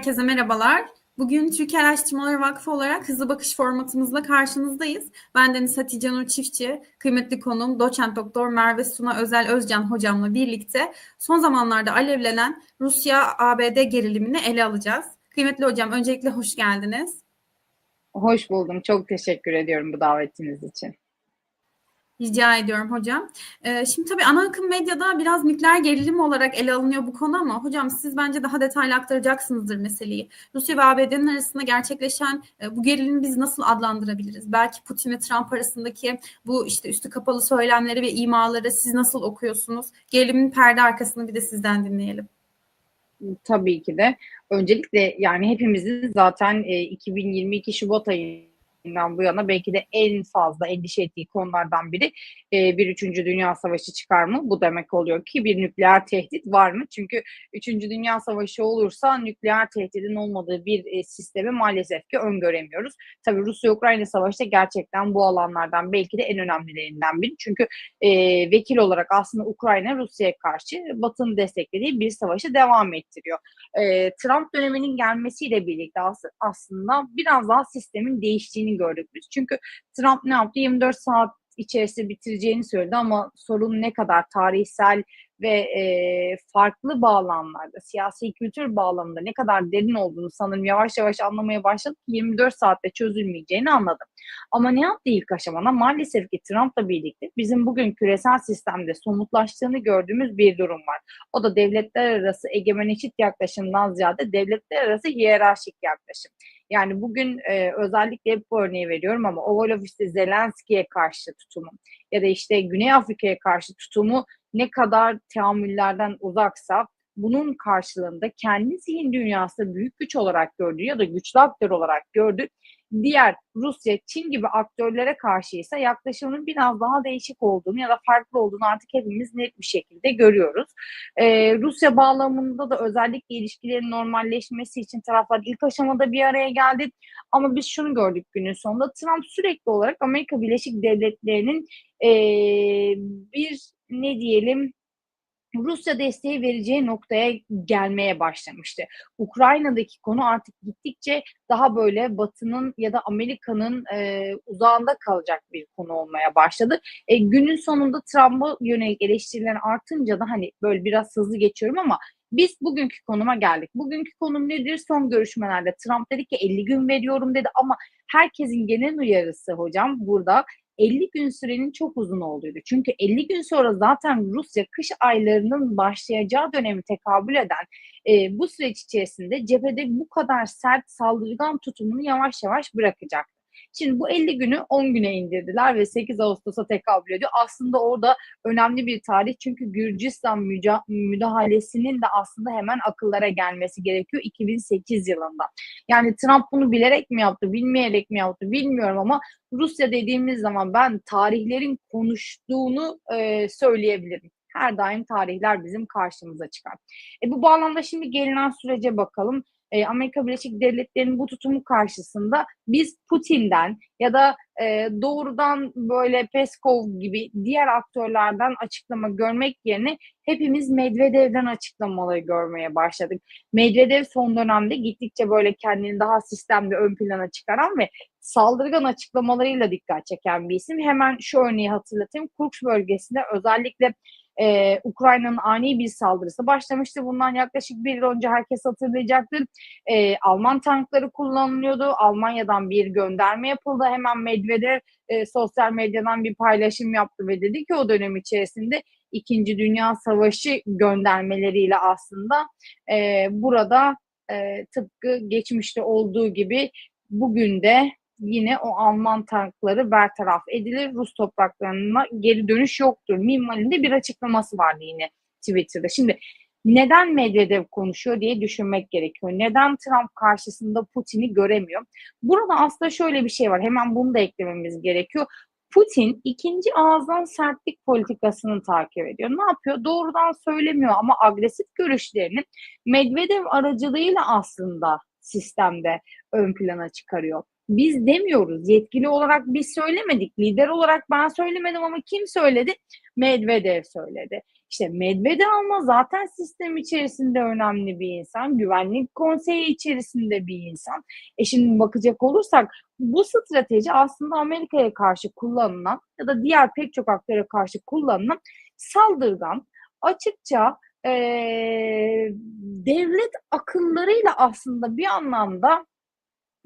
Herkese merhabalar. Bugün Türkiye Araştırmaları Vakfı olarak hızlı bakış formatımızla karşınızdayız. Ben Deniz Hatice Nur Çiftçi, kıymetli konuğum doçent doktor Merve Suna Özel Özcan hocamla birlikte son zamanlarda alevlenen Rusya-ABD gerilimini ele alacağız. Kıymetli hocam öncelikle hoş geldiniz. Hoş buldum. Çok teşekkür ediyorum bu davetiniz için. Rica ediyorum hocam. Ee, şimdi tabii ana akım medyada biraz nükleer gerilim olarak ele alınıyor bu konu ama hocam siz bence daha detaylı aktaracaksınızdır meseleyi. Rusya ve ABD'nin arasında gerçekleşen e, bu gerilimi biz nasıl adlandırabiliriz? Belki Putin ve Trump arasındaki bu işte üstü kapalı söylemleri ve imaları siz nasıl okuyorsunuz? Gerilimin perde arkasını bir de sizden dinleyelim. Tabii ki de. Öncelikle yani hepimizin zaten e, 2022 Şubat ayı bu yana belki de en fazla endişe ettiği konulardan biri e, bir üçüncü dünya savaşı çıkar mı? Bu demek oluyor ki bir nükleer tehdit var mı? Çünkü üçüncü dünya savaşı olursa nükleer tehdidin olmadığı bir e, sistemi maalesef ki öngöremiyoruz. Tabii Rusya-Ukrayna savaşı da gerçekten bu alanlardan belki de en önemlilerinden biri. Çünkü e, vekil olarak aslında Ukrayna Rusya'ya karşı Batı'nın desteklediği bir savaşı devam ettiriyor. E, Trump döneminin gelmesiyle birlikte aslında biraz daha sistemin değiştiğini bittiğini gördük biz. Çünkü Trump ne yaptı? 24 saat içerisinde bitireceğini söyledi ama sorun ne kadar tarihsel ve e, farklı bağlamlarda, siyasi kültür bağlamında ne kadar derin olduğunu sanırım yavaş yavaş anlamaya başladık. 24 saatte çözülmeyeceğini anladım. Ama ne yaptı ilk aşamada? Maalesef ki Trump'la birlikte bizim bugün küresel sistemde somutlaştığını gördüğümüz bir durum var. O da devletler arası egemen eşit yaklaşımdan ziyade devletler arası hiyerarşik yaklaşım. Yani bugün e, özellikle hep bu örneği veriyorum ama Oval Office'te Zelenski'ye karşı tutumu ya da işte Güney Afrika'ya karşı tutumu ne kadar teamüllerden uzaksa bunun karşılığında kendi zihin dünyasında büyük güç olarak gördüğü ya da güçlü aktör olarak gördüğü diğer Rusya, Çin gibi aktörlere karşı ise yaklaşımının biraz daha değişik olduğunu ya da farklı olduğunu artık hepimiz net bir şekilde görüyoruz. Ee, Rusya bağlamında da özellikle ilişkilerin normalleşmesi için taraflar ilk aşamada bir araya geldi. Ama biz şunu gördük günün sonunda Trump sürekli olarak Amerika Birleşik Devletleri'nin e, bir ne diyelim Rusya desteği vereceği noktaya gelmeye başlamıştı. Ukrayna'daki konu artık gittikçe daha böyle Batı'nın ya da Amerika'nın e, uzağında kalacak bir konu olmaya başladı. E, günün sonunda Trump'a yönelik eleştiriler artınca da hani böyle biraz hızlı geçiyorum ama biz bugünkü konuma geldik. Bugünkü konum nedir? Son görüşmelerde Trump dedi ki 50 gün veriyorum dedi ama herkesin genel uyarısı hocam burada 50 gün sürenin çok uzun olduğuydu. Çünkü 50 gün sonra zaten Rusya kış aylarının başlayacağı dönemi tekabül eden e, bu süreç içerisinde cephede bu kadar sert saldırgan tutumunu yavaş yavaş bırakacak. Şimdi bu 50 günü 10 güne indirdiler ve 8 Ağustos'a tekabül ediyor. Aslında orada önemli bir tarih çünkü Gürcistan müdahalesinin de aslında hemen akıllara gelmesi gerekiyor 2008 yılında. Yani Trump bunu bilerek mi yaptı, bilmeyerek mi yaptı bilmiyorum ama Rusya dediğimiz zaman ben tarihlerin konuştuğunu e, söyleyebilirim her daim tarihler bizim karşımıza çıkar. E, bu bağlamda şimdi gelinen sürece bakalım e, Amerika Birleşik Devletleri'nin bu tutumu karşısında biz Putin'den ya da e, doğrudan böyle Peskov gibi diğer aktörlerden açıklama görmek yerine hepimiz Medvedev'den açıklamaları görmeye başladık. Medvedev son dönemde gittikçe böyle kendini daha sistemde ön plana çıkaran ve saldırgan açıklamalarıyla dikkat çeken bir isim. Hemen şu örneği hatırlatayım. Kursk bölgesinde özellikle e, Ukrayna'nın ani bir saldırısı başlamıştı. Bundan yaklaşık bir yıl önce herkes hatırlayacaktır. E, Alman tankları kullanılıyordu. Almanya'dan bir gönderme yapıldı. Hemen Medvedev e, sosyal medyadan bir paylaşım yaptı ve dedi ki o dönem içerisinde İkinci Dünya Savaşı göndermeleriyle aslında e, burada e, tıpkı geçmişte olduğu gibi bugün de yine o Alman tankları bertaraf edilir. Rus topraklarına geri dönüş yoktur. Minvalinde bir açıklaması vardı yine Twitter'da. Şimdi neden Medvedev konuşuyor diye düşünmek gerekiyor. Neden Trump karşısında Putin'i göremiyor? Burada aslında şöyle bir şey var. Hemen bunu da eklememiz gerekiyor. Putin ikinci ağızdan sertlik politikasını takip ediyor. Ne yapıyor? Doğrudan söylemiyor ama agresif görüşlerini Medvedev aracılığıyla aslında sistemde ön plana çıkarıyor biz demiyoruz. Yetkili olarak biz söylemedik. Lider olarak ben söylemedim ama kim söyledi? Medvedev söyledi. İşte Medvedev ama zaten sistem içerisinde önemli bir insan. Güvenlik konseyi içerisinde bir insan. E şimdi bakacak olursak bu strateji aslında Amerika'ya karşı kullanılan ya da diğer pek çok aktöre karşı kullanılan saldırgan, açıkça e, devlet akıllarıyla aslında bir anlamda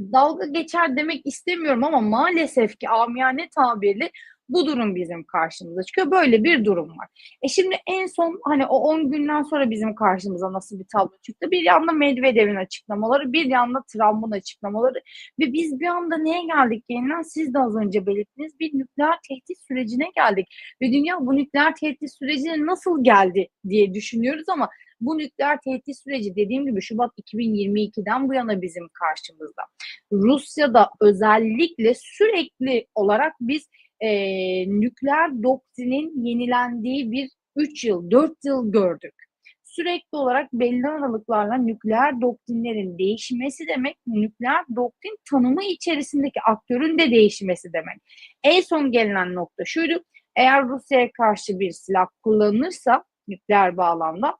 dalga geçer demek istemiyorum ama maalesef ki amiyane tabirli bu durum bizim karşımıza çıkıyor. Böyle bir durum var. E şimdi en son hani o 10 günden sonra bizim karşımıza nasıl bir tablo çıktı? Bir yanda Medvedev'in açıklamaları, bir yanda Trump'ın açıklamaları ve biz bir anda neye geldik yeniden? Siz de az önce belirttiniz bir nükleer tehdit sürecine geldik. Ve dünya bu nükleer tehdit sürecine nasıl geldi diye düşünüyoruz ama bu nükleer tehdit süreci dediğim gibi Şubat 2022'den bu yana bizim karşımızda. Rusya'da özellikle sürekli olarak biz e, nükleer doktrinin yenilendiği bir 3 yıl, 4 yıl gördük. Sürekli olarak belli aralıklarla nükleer doktrinlerin değişmesi demek, nükleer doktrin tanımı içerisindeki aktörün de değişmesi demek. En son gelinen nokta şuydu, eğer Rusya'ya karşı bir silah kullanılırsa nükleer bağlamda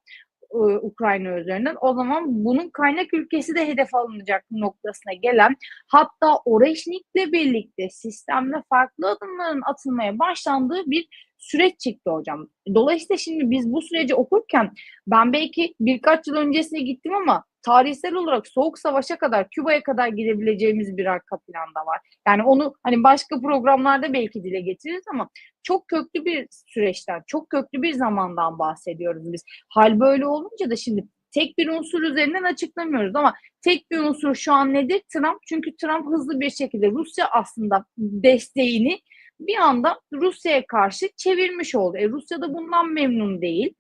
Ukrayna üzerinden o zaman bunun kaynak ülkesi de hedef alınacak noktasına gelen hatta Oreşnik'le birlikte sistemde farklı adımların atılmaya başlandığı bir süreç çıktı hocam. Dolayısıyla şimdi biz bu süreci okurken ben belki birkaç yıl öncesine gittim ama tarihsel olarak Soğuk Savaş'a kadar, Küba'ya kadar gidebileceğimiz bir arka planda var. Yani onu hani başka programlarda belki dile getiririz ama çok köklü bir süreçten, çok köklü bir zamandan bahsediyoruz biz. Hal böyle olunca da şimdi tek bir unsur üzerinden açıklamıyoruz ama tek bir unsur şu an nedir? Trump. Çünkü Trump hızlı bir şekilde Rusya aslında desteğini bir anda Rusya'ya karşı çevirmiş oldu. E, Rusya da bundan memnun değil.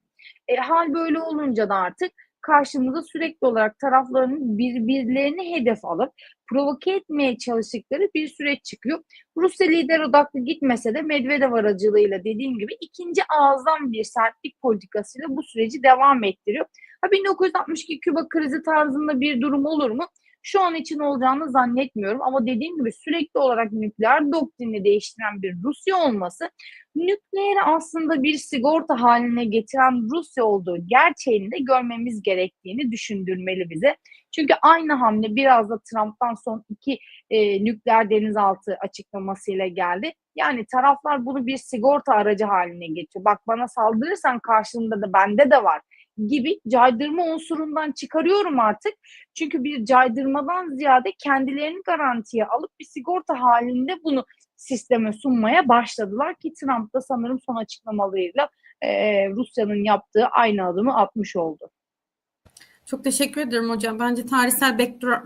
E, hal böyle olunca da artık karşımıza sürekli olarak taraflarının birbirlerini hedef alıp provoke etmeye çalıştıkları bir süreç çıkıyor. Rusya lider odaklı gitmese de Medvedev aracılığıyla dediğim gibi ikinci ağızdan bir sertlik politikasıyla bu süreci devam ettiriyor. Ha 1962 Küba krizi tarzında bir durum olur mu? Şu an için olacağını zannetmiyorum ama dediğim gibi sürekli olarak nükleer doktrini değiştiren bir Rusya olması nükleeri aslında bir sigorta haline getiren Rusya olduğu gerçeğini de görmemiz gerektiğini düşündürmeli bize. Çünkü aynı hamle biraz da Trump'tan son iki e, nükleer denizaltı açıklamasıyla geldi. Yani taraflar bunu bir sigorta aracı haline getiriyor. Bak bana saldırırsan karşılığında da bende de var gibi caydırma unsurundan çıkarıyorum artık. Çünkü bir caydırmadan ziyade kendilerini garantiye alıp bir sigorta halinde bunu sisteme sunmaya başladılar ki Trump da sanırım son açıklamalarıyla e, Rusya'nın yaptığı aynı adımı atmış oldu. Çok teşekkür ederim hocam. Bence tarihsel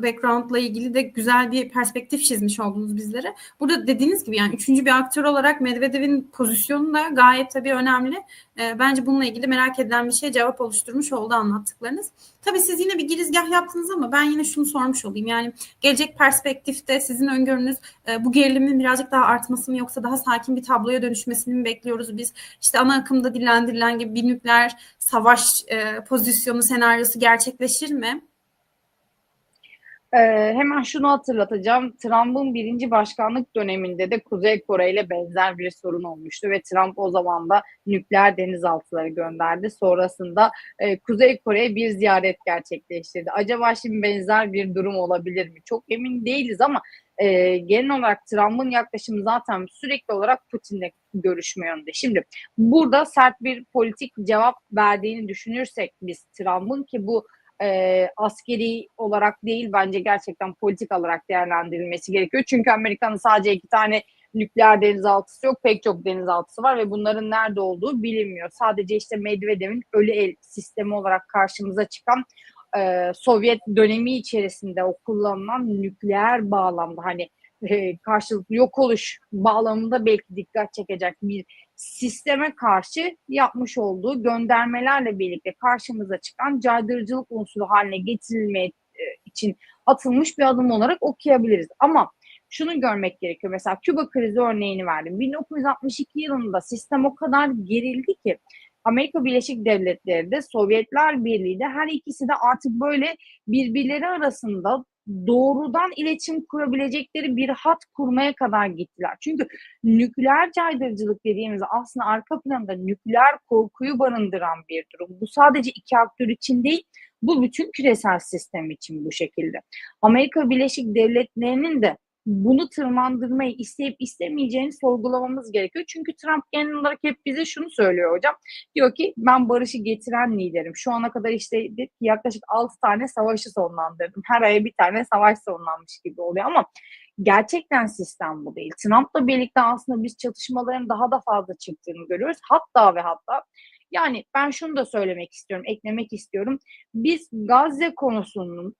background'la ilgili de güzel bir perspektif çizmiş oldunuz bizlere. Burada dediğiniz gibi yani üçüncü bir aktör olarak Medvedev'in pozisyonu da gayet tabii önemli. E, bence bununla ilgili merak edilen bir şey cevap oluşturmuş oldu anlattıklarınız. Tabii siz yine bir girizgah yaptınız ama ben yine şunu sormuş olayım. Yani gelecek perspektifte sizin öngörünüz e, bu gerilimin birazcık daha artması mı yoksa daha sakin bir tabloya dönüşmesini mi bekliyoruz biz? İşte ana akımda dillendirilen gibi bir nükleer savaş e, pozisyonu senaryosu gerçekleşir mi? Ee, hemen şunu hatırlatacağım. Trump'ın birinci başkanlık döneminde de Kuzey Kore ile benzer bir sorun olmuştu ve Trump o zaman da nükleer denizaltıları gönderdi. Sonrasında e, Kuzey Kore'ye bir ziyaret gerçekleştirdi. Acaba şimdi benzer bir durum olabilir mi? Çok emin değiliz ama e, genel olarak Trump'ın yaklaşımı zaten sürekli olarak Putin'le görüşme yönünde. Şimdi burada sert bir politik cevap verdiğini düşünürsek biz Trump'ın ki bu e, askeri olarak değil bence gerçekten politik olarak değerlendirilmesi gerekiyor. Çünkü Amerika'nın sadece iki tane nükleer denizaltısı yok. Pek çok denizaltısı var ve bunların nerede olduğu bilinmiyor. Sadece işte Medvedev'in ölü el sistemi olarak karşımıza çıkan e, Sovyet dönemi içerisinde o kullanılan nükleer bağlamda hani e, karşılıklı yok oluş bağlamında belki dikkat çekecek bir sisteme karşı yapmış olduğu göndermelerle birlikte karşımıza çıkan caydırıcılık unsuru haline getirilmeye e, için atılmış bir adım olarak okuyabiliriz. Ama şunu görmek gerekiyor. Mesela Küba krizi örneğini verdim. 1962 yılında sistem o kadar gerildi ki Amerika Birleşik Devletleri de Sovyetler Birliği de her ikisi de artık böyle birbirleri arasında doğrudan iletişim kurabilecekleri bir hat kurmaya kadar gittiler. Çünkü nükleer caydırıcılık dediğimiz aslında arka planda nükleer korkuyu barındıran bir durum. Bu sadece iki aktör için değil, bu bütün küresel sistem için bu şekilde. Amerika Birleşik Devletleri'nin de bunu tırmandırmayı isteyip istemeyeceğini sorgulamamız gerekiyor. Çünkü Trump genel olarak hep bize şunu söylüyor hocam. Diyor ki ben barışı getiren liderim. Şu ana kadar işte yaklaşık 6 tane savaşı sonlandırdım. Her aya bir tane savaş sonlanmış gibi oluyor ama gerçekten sistem bu değil. Trump'la birlikte aslında biz çatışmaların daha da fazla çıktığını görüyoruz. Hatta ve hatta yani ben şunu da söylemek istiyorum, eklemek istiyorum. Biz Gazze konusunun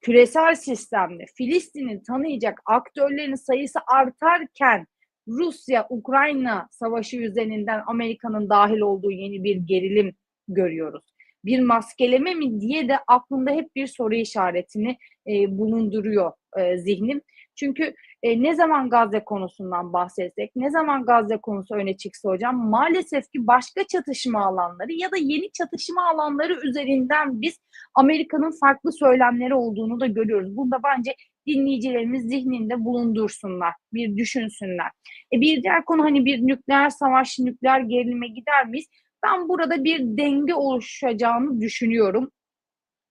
küresel sistemde Filistin'i tanıyacak aktörlerin sayısı artarken Rusya-Ukrayna savaşı üzerinden Amerika'nın dahil olduğu yeni bir gerilim görüyoruz. Bir maskeleme mi diye de aklımda hep bir soru işaretini e, bulunduruyor e, zihnim. Çünkü e, ne zaman Gazze konusundan bahsetsek, ne zaman Gazze konusu öne çıksa hocam maalesef ki başka çatışma alanları ya da yeni çatışma alanları üzerinden biz Amerika'nın farklı söylemleri olduğunu da görüyoruz. Bunda bence dinleyicilerimiz zihninde bulundursunlar, bir düşünsünler. E bir diğer konu hani bir nükleer savaş, nükleer gerilime gider miyiz? Ben burada bir denge oluşacağını düşünüyorum.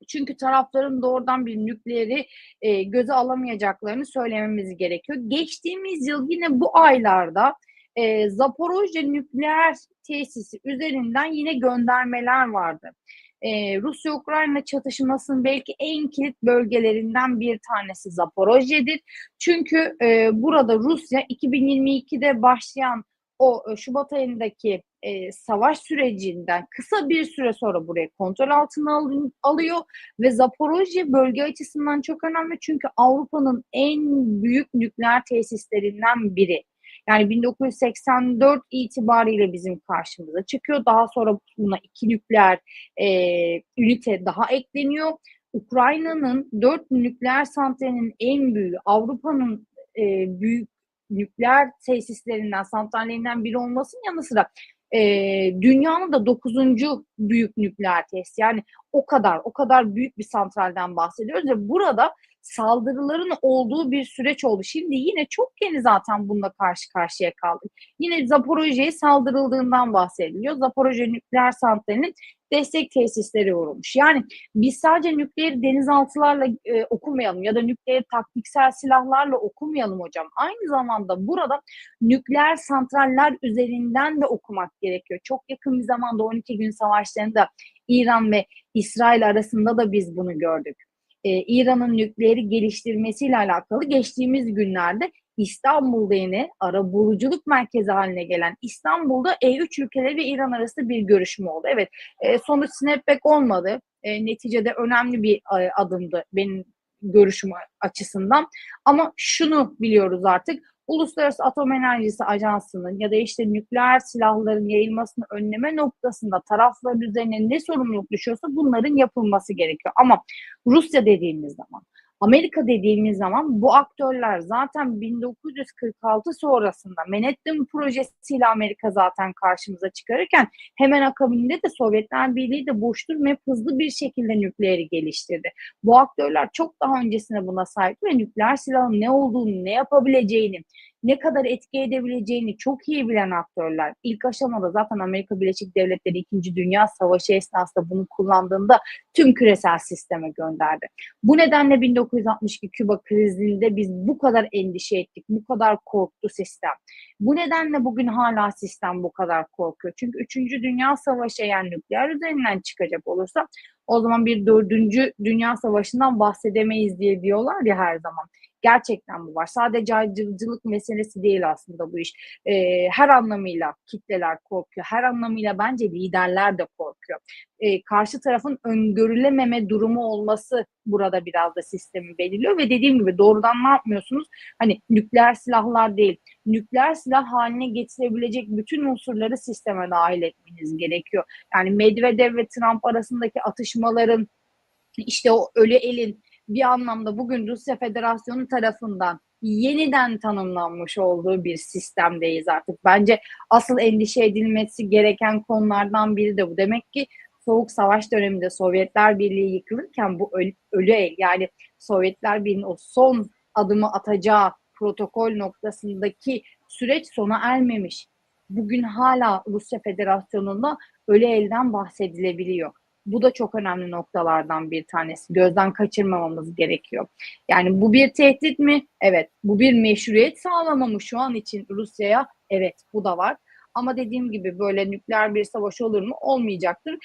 Çünkü tarafların doğrudan bir nükleeri e, göze alamayacaklarını söylememiz gerekiyor. Geçtiğimiz yıl yine bu aylarda e, Zaporojye nükleer tesisi üzerinden yine göndermeler vardı. Ee, Rusya-Ukrayna çatışmasının belki en kilit bölgelerinden bir tanesi Zaporojye'dir. Çünkü e, burada Rusya 2022'de başlayan o e, Şubat ayındaki e, savaş sürecinden kısa bir süre sonra burayı kontrol altına al, alıyor ve Zaporojye bölge açısından çok önemli çünkü Avrupa'nın en büyük nükleer tesislerinden biri. Yani 1984 itibariyle bizim karşımıza çıkıyor. Daha sonra buna iki nükleer e, ünite daha ekleniyor. Ukrayna'nın dört nükleer santralinin en büyüğü, Avrupa'nın e, büyük nükleer tesislerinden, santrallerinden biri olmasının yanı sıra e, dünyanın da dokuzuncu büyük nükleer tesis. Yani o kadar, o kadar büyük bir santralden bahsediyoruz ve burada saldırıların olduğu bir süreç oldu. Şimdi yine çok yeni zaten bununla karşı karşıya kaldık. Yine Zaporojye'ye saldırıldığından bahsediliyor. Zaporojye nükleer santralinin destek tesisleri vurulmuş. Yani biz sadece nükleer denizaltılarla e, okumayalım ya da nükleer taktiksel silahlarla okumayalım hocam. Aynı zamanda burada nükleer santraller üzerinden de okumak gerekiyor. Çok yakın bir zamanda 12 gün savaşlarında İran ve İsrail arasında da biz bunu gördük. Ee, İran'ın nükleeri geliştirmesiyle alakalı geçtiğimiz günlerde İstanbul'da yine ara buluculuk merkezi haline gelen İstanbul'da E3 ülkeleri ve İran arasında bir görüşme oldu. Evet e, sonuç snapback olmadı. E, neticede önemli bir e, adımdı benim görüşüm açısından. Ama şunu biliyoruz artık Uluslararası Atom Enerjisi Ajansı'nın ya da işte nükleer silahların yayılmasını önleme noktasında tarafların üzerine ne sorumluluk düşüyorsa bunların yapılması gerekiyor. Ama Rusya dediğimiz zaman Amerika dediğimiz zaman bu aktörler zaten 1946 sonrasında Manhattan projesiyle Amerika zaten karşımıza çıkarırken hemen akabinde de Sovyetler Birliği de boş durmayıp hızlı bir şekilde nükleeri geliştirdi. Bu aktörler çok daha öncesine buna sahip ve nükleer silahın ne olduğunu, ne yapabileceğini, ne kadar etki edebileceğini çok iyi bilen aktörler. İlk aşamada zaten Amerika Birleşik Devletleri 2. Dünya Savaşı esnasında bunu kullandığında tüm küresel sisteme gönderdi. Bu nedenle 1962 Küba krizinde biz bu kadar endişe ettik, bu kadar korktu sistem. Bu nedenle bugün hala sistem bu kadar korkuyor. Çünkü 3. Dünya Savaşı eğer nükleer üzerinden çıkacak olursa o zaman bir dördüncü dünya savaşından bahsedemeyiz diye diyorlar ya her zaman. Gerçekten bu var. Sadece ayrıcılık meselesi değil aslında bu iş. E, her anlamıyla kitleler korkuyor. Her anlamıyla bence liderler de korkuyor. E, karşı tarafın öngörülememe durumu olması burada biraz da sistemi belirliyor ve dediğim gibi doğrudan ne yapmıyorsunuz? Hani nükleer silahlar değil, nükleer silah haline getirebilecek bütün unsurları sisteme dahil etmeniz gerekiyor. Yani Medvedev ve Trump arasındaki atışmaların işte o ölü elin bir anlamda bugün Rusya Federasyonu tarafından yeniden tanımlanmış olduğu bir sistemdeyiz artık. Bence asıl endişe edilmesi gereken konulardan biri de bu. Demek ki Soğuk Savaş döneminde Sovyetler Birliği yıkılırken bu ölü, ölü el yani Sovyetler Birliği'nin o son adımı atacağı protokol noktasındaki süreç sona ermemiş. Bugün hala Rusya Federasyonu'nda öyle elden bahsedilebiliyor. Bu da çok önemli noktalardan bir tanesi. Gözden kaçırmamamız gerekiyor. Yani bu bir tehdit mi? Evet. Bu bir meşruiyet sağlama mı şu an için Rusya'ya? Evet bu da var. Ama dediğim gibi böyle nükleer bir savaş olur mu? Olmayacaktır.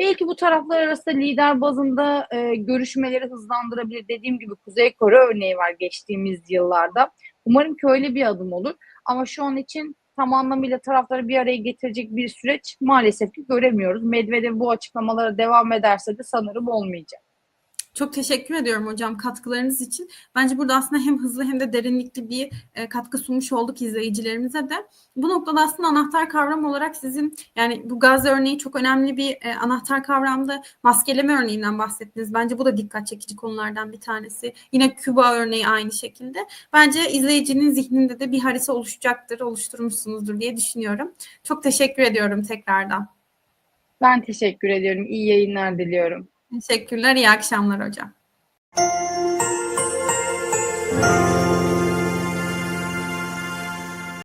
Belki bu taraflar arasında lider bazında e, görüşmeleri hızlandırabilir. Dediğim gibi Kuzey Kore örneği var geçtiğimiz yıllarda. Umarım ki öyle bir adım olur. Ama şu an için tam anlamıyla tarafları bir araya getirecek bir süreç maalesef ki göremiyoruz. Medvedev bu açıklamalara devam ederse de sanırım olmayacak. Çok teşekkür ediyorum hocam katkılarınız için. Bence burada aslında hem hızlı hem de derinlikli bir e, katkı sunmuş olduk izleyicilerimize de. Bu noktada aslında anahtar kavram olarak sizin yani bu gaz örneği çok önemli bir e, anahtar kavramda maskeleme örneğinden bahsettiniz. Bence bu da dikkat çekici konulardan bir tanesi. Yine Küba örneği aynı şekilde. Bence izleyicinin zihninde de bir harita oluşacaktır, oluşturmuşsunuzdur diye düşünüyorum. Çok teşekkür ediyorum tekrardan. Ben teşekkür ediyorum. İyi yayınlar diliyorum. Teşekkürler, iyi akşamlar hocam.